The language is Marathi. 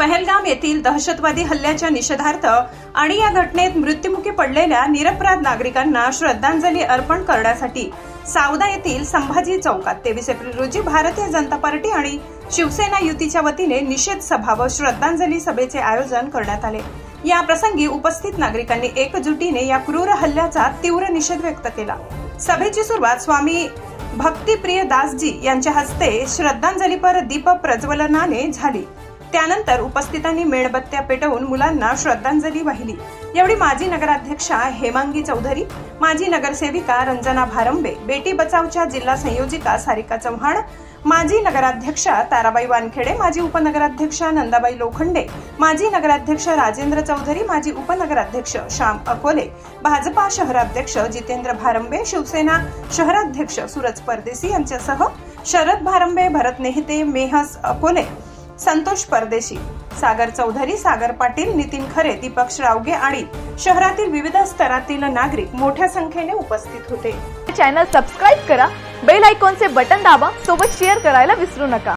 पहलगाम येथील दहशतवादी हल्ल्याच्या निषेधार्थ आणि या घटनेत मृत्युमुखी पडलेल्या निरपराध नागरिकांना श्रद्धांजली अर्पण करण्यासाठी सावदा येथील संभाजी चौकात तेवीस एप्रिल रोजी भारतीय जनता पार्टी आणि शिवसेना युतीच्या वतीने निषेध सभा व श्रद्धांजली सभेचे आयोजन करण्यात आले. या प्रसंगी उपस्थित नागरिकांनी एकजुटीने या क्रूर हल्ल्याचा तीव्र निषेध व्यक्त केला. सभेची सुरुवात स्वामी भक्तिप्रिय दासजी यांच्या हस्ते श्रद्धांजलीपर दीप प्रज्वलनाने झाली. त्यानंतर उपस्थितांनी मेणबत्त्या पेटवून मुलांना श्रद्धांजली वाहिली. यावेळी माजी नगराध्यक्षा हेमांगी चौधरी माजी नगरसेविका रंजना भारंबे बेटी बचावच्या जिल्हा संयोजिका सारिका चव्हाण माजी नगराध्यक्षा ताराबाई वानखेडे माजी उपनगराध्यक्षा नंदाबाई लोखंडे माजी नगराध्यक्ष राजेंद्र चौधरी माजी उपनगराध्यक्ष श्याम अकोले भाजपा शहराध्यक्ष जितेंद्र भारंबे शिवसेना शहराध्यक्ष सूरज परदेसी यांच्यासह शरद भारंबे भरत नेहते मेहस अकोले संतोष परदेशी. सागर चौधरी सागर पाटील नितीन खरे दीपक श्रावगे आणि शहरातील विविध स्तरातील नागरिक मोठ्या संख्येने उपस्थित होते. चॅनल सबस्क्राईब करा बेल आयकॉनचे बटन दाबा सोबत शेअर करायला विसरू नका.